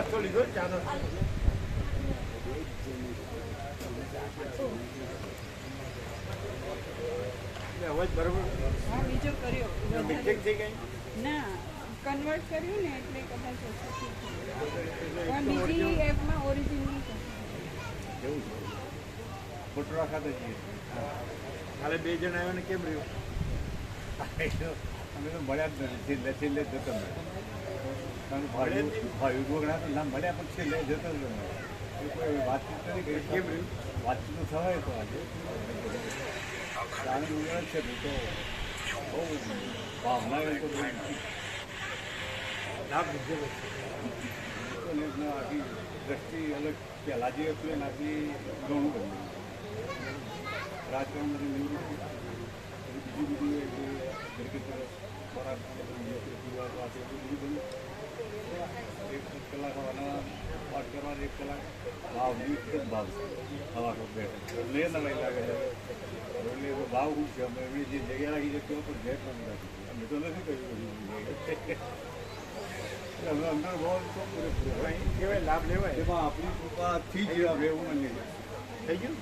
નાસ્તો લીધો ચા નો અવાજ બરોબર. હા બીજો કર્યો. મિસ્ટેક થઈ ગઈ? ના કન્વર્ટ કર્યું ને એટલે કદાચ પણ બીજી એપમાં ઓરિજિનલ એવું છે. ખોટું છીએ કાલે બે જણ આવ્યા ને કેમ રહ્યું? અમે તો મળ્યા જ નથી છેલ્લે છેલ્લે જ જતો રહ્યો. કારણ ભાઈ ભાઈ ગોગડા તો ના મળ્યા પણ છેલ્લે જતો રહ્યો. કોઈ વાતચીત કરી કેમ રહ્યું? વાતચીત તો થવાય આજે. ઉમેર છે તો બહુ ભાવના એ તો લાભ લીધો આખી દ્રષ્ટિ અલગ પહેલાં જે હતું એને આખી ઘણું ગમ્યું રાજકારણમાંથી નિવૃત્તિ બીજી બીજું ખોરાક બધું બધું એક કલાક હવાના વાત કરવાની એક કલાક ભાવ એક જ ભાવ છે હવા તો બે નવાઈ લાગે છે એટલે એનો ભાવ શું છે અમે એમની જે જગ્યા રાખી છે તેઓ પણ ભેટ નથી રાખી અમે તો નથી કહ્યું અમે અંદર ભાવ તો પૂરેપૂરો અહીં કહેવાય લાભ લેવાય એમાં આપણી કૃપાથી જ રહેવું નથી થઈ ગયું?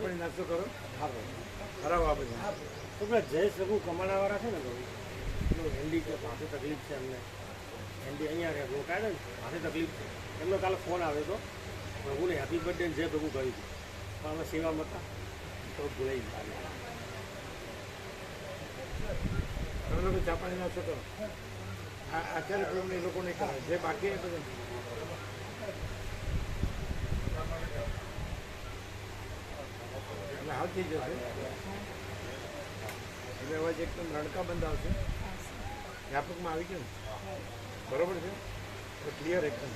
આપણે નાસ્તો કરો. ખરાબ આપણે તો પેલા જયેશ રઘુ કમાણાવાળા છે ને ભાઈ? હેન્ડી છે પાસે તકલીફ છે એમને. હેન્ડી અહીંયા રહે, રોકાય ને? પાસે તકલીફ છે. એમનો કાલે ફોન આવ્યો હતો પ્રભુને હેપી બર્થડે જય પ્રભુ કહ્યું હતું પણ અમે સેવામાં હતા તો ભૂલાઈ ગયા. તમે લોકો ચા પાણી નાસ્તો કરો? અત્યારે એ લોકોને કરે. જે બાકી એ બધું એટલે હાલ થઈ જશે એટલે અવાજ એકદમ રણકા બંધ આવશે. વ્યાપકમાં આવી ગયું? બરોબર છે? તો ક્લિયર એકદમ.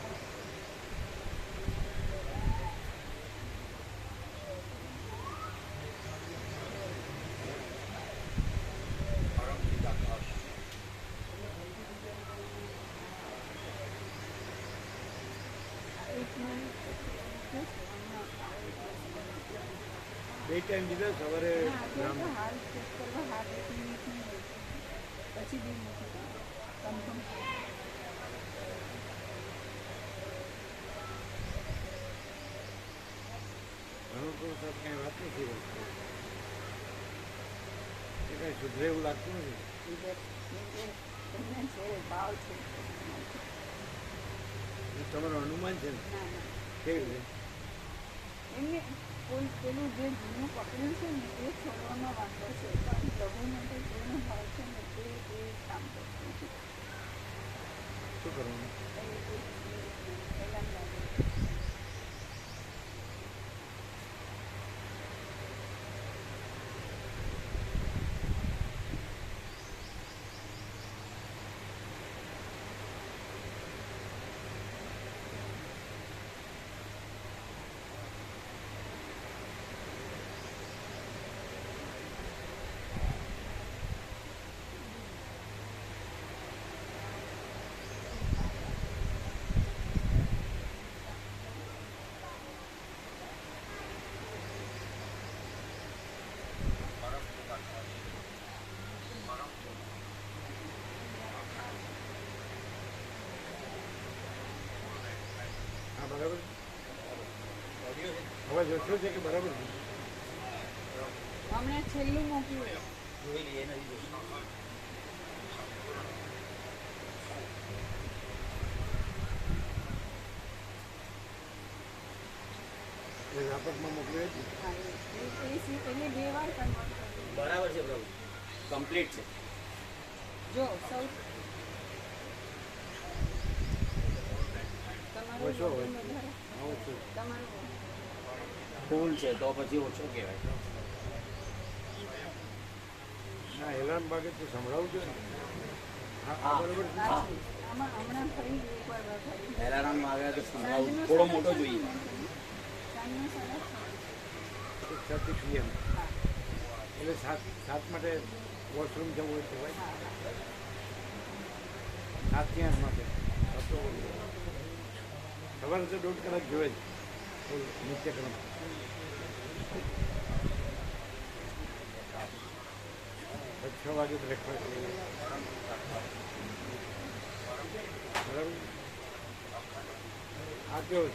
સવારે હાલ ચેક કરવા હાલ એક મિનિટની પછી બી નથી કન્ફર્મ તો સાહેબ કાંઈ વાત નથી રહેતી એ કાંઈ સુધરે એવું લાગતું નથી. છે ભાવ છે. તમારું અનુમાન છે ને? કેવી રીતે? કોઈ પેલું જે જૂનું પકડ્યું છે ને એ છોડવામાં વાંધો છે. પણ પ્રભુને માટે જેનો ભાવ છે ને તે એ કામ કરતું છે. શું કરવાનું? ઓછો છે કે બરાબર છે? હમણાં છેલ્લું મોકલ્યું એ જોઈ લઈએ જ ને. હા એ એ સીટ બે વાર બરાબર છે પ્રભુ. કમ્પ્લીટ છે. જો સૌ તમારું. તમારું. ફૂલ છે તો પછી ઓછો કહેવાય. ના એલાર્મ વાગે તો સંભળાવજો ને. હા હા હા. બરાબર છે. હા. આમાં હમણાં ફરી એકવાર વધારી એલાર્મ આવ્યા તો સંભળાવું. થોડો મોટો જોઈએ. છથી પીએમ એટલે સાત સાત માટે વોશરૂમ જવું હોય તો ભાઈ હા હા સાતથી આઠ માટે. ખબર તો દોઢ કલાક જોવે જ. નિત્યક્રમ છ વાગે બ્રેકફાસ્ટ બરાબર આ કેવો છે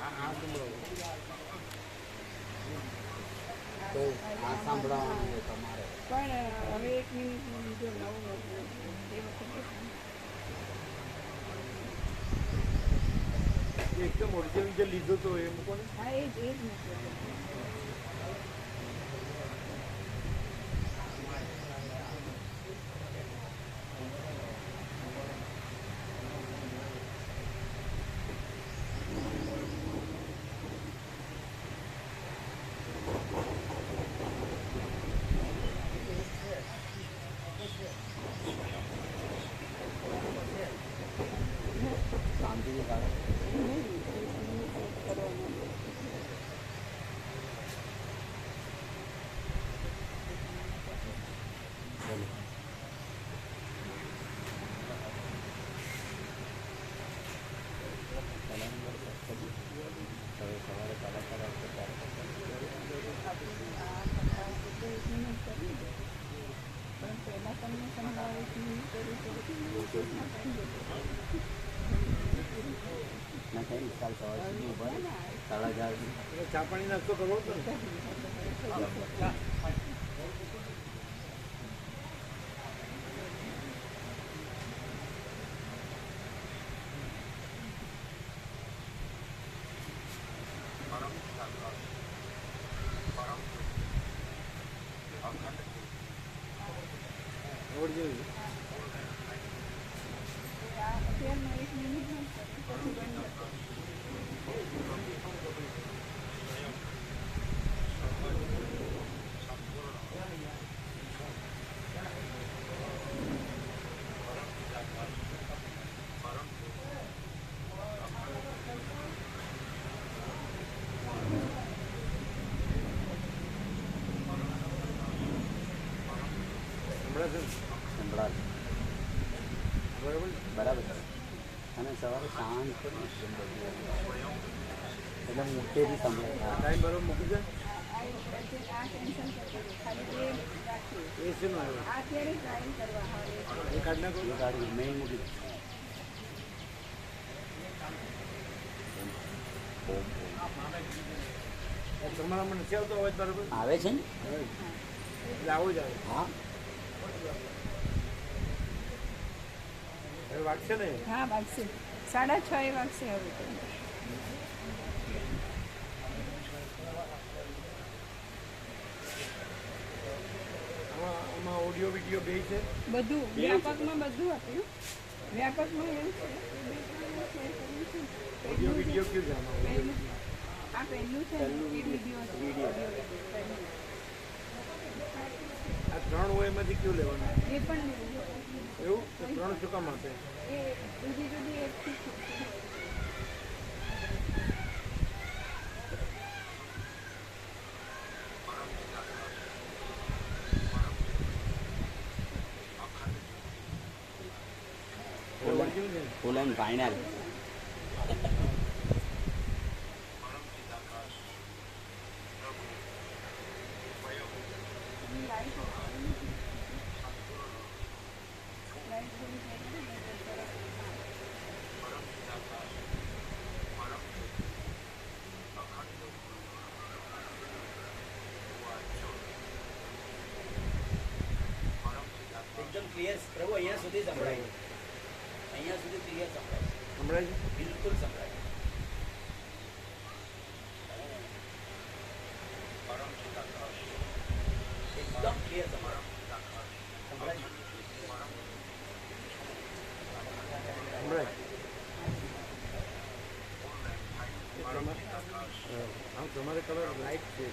આ સંભળાવો તો આ સાંભળવાનું તમારે. પણ હવે એક મિનિટ જો એકદમ ઓરિજિનલ જે લીધો તો એ મૂકો ને. હા એ જ એ જ મૂક્યો તમને સંભળાવે કે હું કરું છું ના કઈ કાલ સવાર સુધી ઊભા રહો. સાડા ચાર સુધી. ચા પાણી નાસ્તો કરવો હતો ને ઓરિજિનલ આ સંભળાશે ને? સંભળાશે. બરાબર? બરાબર. અને સવારે બધું. એટલે મોટેથી સંભળાય. ટાઈમ બરાબર મૂકી દે. એ શું આવ્યું આવે. એ કાઢ નાખો. એ ગાડી મેં મૂકી દે. આવે છે ને? એટલે આવો જ આવે. હા. વાગશે ને? હા વાગશે. સાડા છ એ વાગશે હવે આમાં ઓડિયો વીડિયો બે છે. બધું વ્યાપકમાં બધું આપ્યું. વ્યાપકમાં છે. ઓડિયો વીડિયો કયું છે આમાં? આ પહેલું છે એ વીડિયો છે audio video પહેલું. આ ત્રણ હોય એમાંથી કયું લેવાનું? એ પણ એવું? તો ત્રણ શું કામ આપે? Full and final light light થોડી જાય ને એટલે તરત એકદમ ક્લિયર પ્રભુ અહીંયા સુધી સંભળાય અહીંયા સુધી ક્લિયર સંભળાય સંભળાય છે? બિલકુલ સંભળાય એકદમ ક્લિયર સંભળાય સંભળાય સંભળાય તમારે તમારે કલર લાઈટ છે.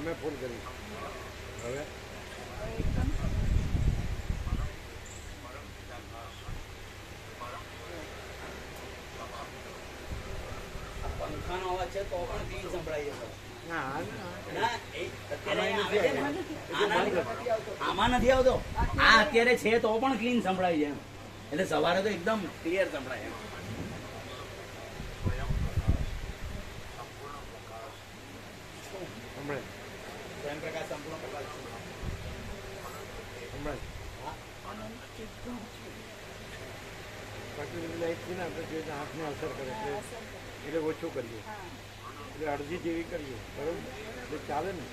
અમે ફોન કરીશું હવે? અવાજ છે તો પણ કઈ સંભળાય આમાં નથી આવતો. આ અત્યારે છે તો પણ ક્લીન સંભળાય છે એટલે સવારે તો એકદમ ક્લિયર સંભળાય છે બાકી લાઈટ છે ને તો આંખને અસર કરે એટલે એટલે ઓછું કરીએ. એટલે અડધી જેવી કરીએ, બરોબર? એટલે ચાલે ને?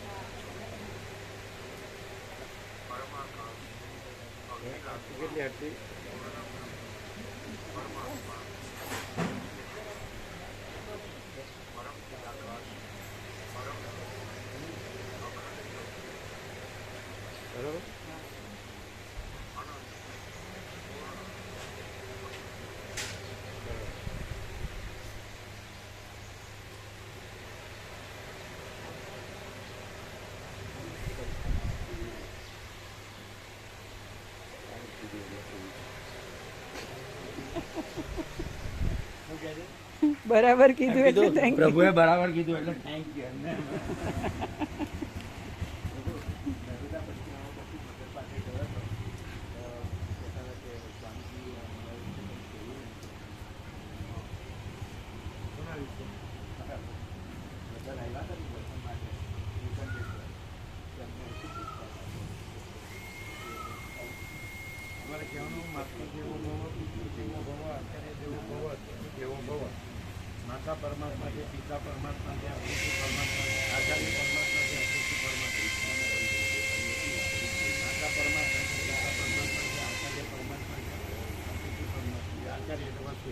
કેટલી હતી બરોબર? બરાબર કીધું એટલે થેન્ક યુ પ્રભુએ બરાબર કીધું એટલે થેન્ક યુ એમને અમારે કહેવાનું માતા દેવો ભવ દેવો ભવ અત્યારે દેવો ભવ અત્યારે દેવો ભવ માતા પરમાત્મા છે પિતા પરમાત્મા છે અતિથિ પરમાત્મા છે આચાર્ય પરમાત્મા છે અતિથિ પરમાત્મા છે માતા પરમાત્મા છે પિતા પરમાત્મા છે આચાર્ય પરમાત્મા છે અતિથિ પરમાત્મા છે આચાર્ય એટલે વસ્તુ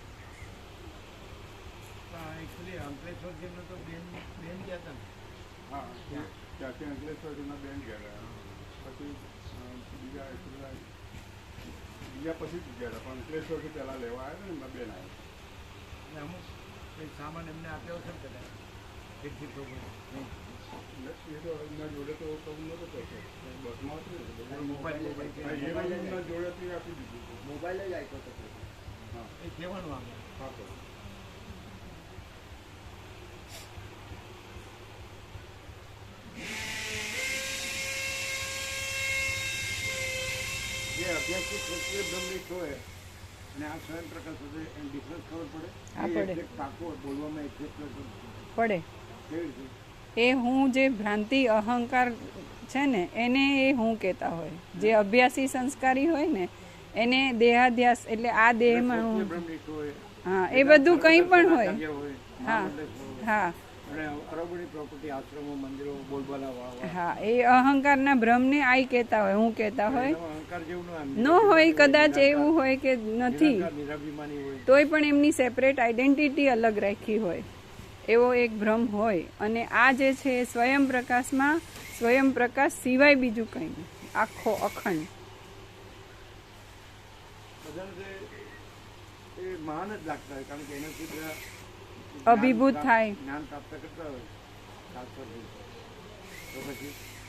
એકચ્યુઅલી અંકલેશ્વર જેમનો તો બેન બેન ગયા હતા હા ત્યાં ત્યાંથી અંકલેશ્વર જેમના બેન ગયા પછી બીજા બીજા પછી જ ગયા હતા પણ અંકલેશ્વરથી પહેલાં લેવા આવ્યા ને એમના બેન આવ્યા. અને અમુક કંઈ સામાન એમને આપ્યો છે ને કદાચ પ્રોગ્રામ તો એમના જોડે તો કબૂલ નહોતો કરતો. બસમાં હતું મોબાઈલ એમના જોડેથી આપી દીધું મોબાઈલ જ આપ્યો હતો. હા. એ કહેવાનું આમ હા અભ્યાસી ક્ષત્રિય બ્રહ્મનિષ્ઠ હોય અને આ સ્વયં પ્રકાશ હોય એમ ડિફરન્સ ખબર પડે. પાકો બોલવામાં પડે. એ હું જે ભ્રાંતિ અહંકાર છે ને એને એ હું કહેતા હોય. જે અભ્યાસી સંસ્કારી હોય ને એને દેહાધ્યાસ એટલે આ દેહમાં હું હા એ બધું કંઈ પણ હોય. હા હા. હા એ અહંકારના ભ્રમને આઈ કહેતા હોય હું કહેતા હોય. ન હોય કદાચ એવું હોય કે નથી. તોય પણ એમની સેપરેટ આઈડેન્ટિટી અલગ રાખી હોય. એવો એક ભ્રમ હોય. અને આ જે છે એ સ્વયં પ્રકાશમાં સ્વયં પ્રકાશ સિવાય બીજું કંઈ નહીં. આખો અખંડ. મહાન જ લાગતા હોય કારણ કે બધા અભિભૂત થાય.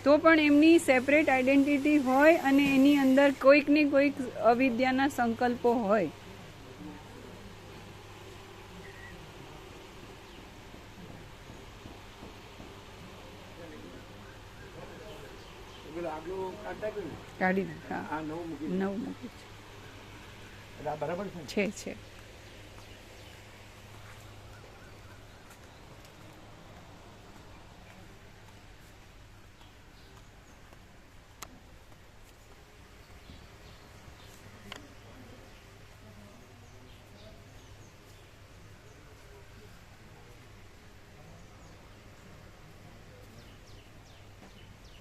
તો પણ એમની સેપરેટ આઈડેન્ટિટી હોય અને એની અંદર કોઈક ને કોઈક અવિદ્યાના સંકલ્પો હોય. કાઢી નવું મૂકી નવ મૂકી બરાબર છે છે.